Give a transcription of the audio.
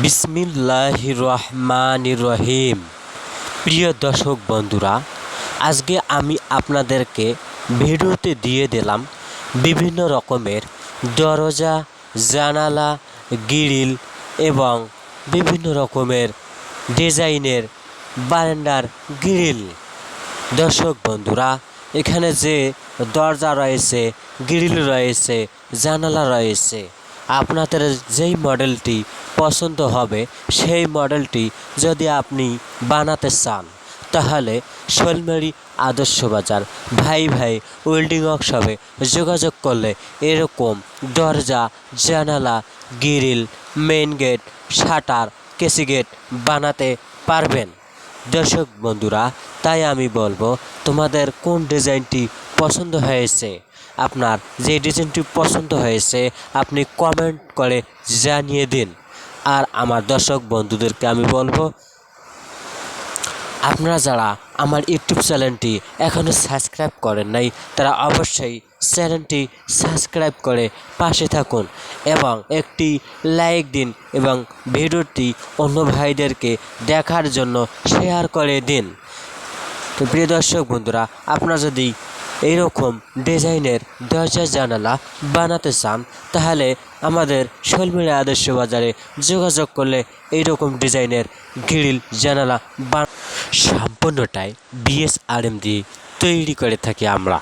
বিসমিল্লাহ রহমান রহিম প্রিয় দর্শক বন্ধুরা, আজকে আমি আপনাদেরকে ভিডিওতে দিয়ে দিলাম বিভিন্ন রকমের দরজা, জানালা, গ্রিল এবং বিভিন্ন রকমের ডিজাইনের বারান্দার গ্রিল। দর্শক বন্ধুরা, এখানে যে দরজা রয়েছে, গ্রিল রয়েছে, জানালা রয়েছে আপনাদের যেই মডেলটি পছন্দ হবে, সেই মডেলটি যদি আপনি বানাতে চান, তাহলে শোলমারি আদর্শ বাজার ভাই ভাই ওয়েল্ডিং ওয়ার্কশপে যোগাযোগ করলে এরকম দরজা, জানালা, grill, main gate, shutter, KC gate বানাতে পারবেন। দর্শক বন্ধুরা, তাই আমি বলব, তোমাদের কোন ডিজাইনটি পছন্দ হয়েছে? আপনার যে ডিজাইনটি পছন্দ হয়েছে, আপনি কমেন্ট করে জানিয়ে দিন। আর আমার দর্শক বন্ধুদেরকে আমি বলব আপনারা যারা আমার ইউটিউব চ্যানেলটি এখনও সাবস্ক্রাইব করেন নাই, তারা অবশ্যই চ্যানেলটি সাবস্ক্রাইব করে পাশে থাকুন এবং একটি লাইক দিন এবং ভিডিওটি অন্য ভাইদেরকে দেখার জন্য শেয়ার করে দিন। তো প্রিয় দর্শক বন্ধুরা, আপনারা যদি এইরকম ডিজাইনের দরজা জানালা বানাতে চান, তাহলে আমাদের শৈলমিরা আদর্শ বাজারে যোগাযোগ করলে এইরকম ডিজাইনের গ্রিল জানালা বান সম্পূর্ণটাই বিএসআরএম দিয়ে তৈরি করে থাকি আমরা।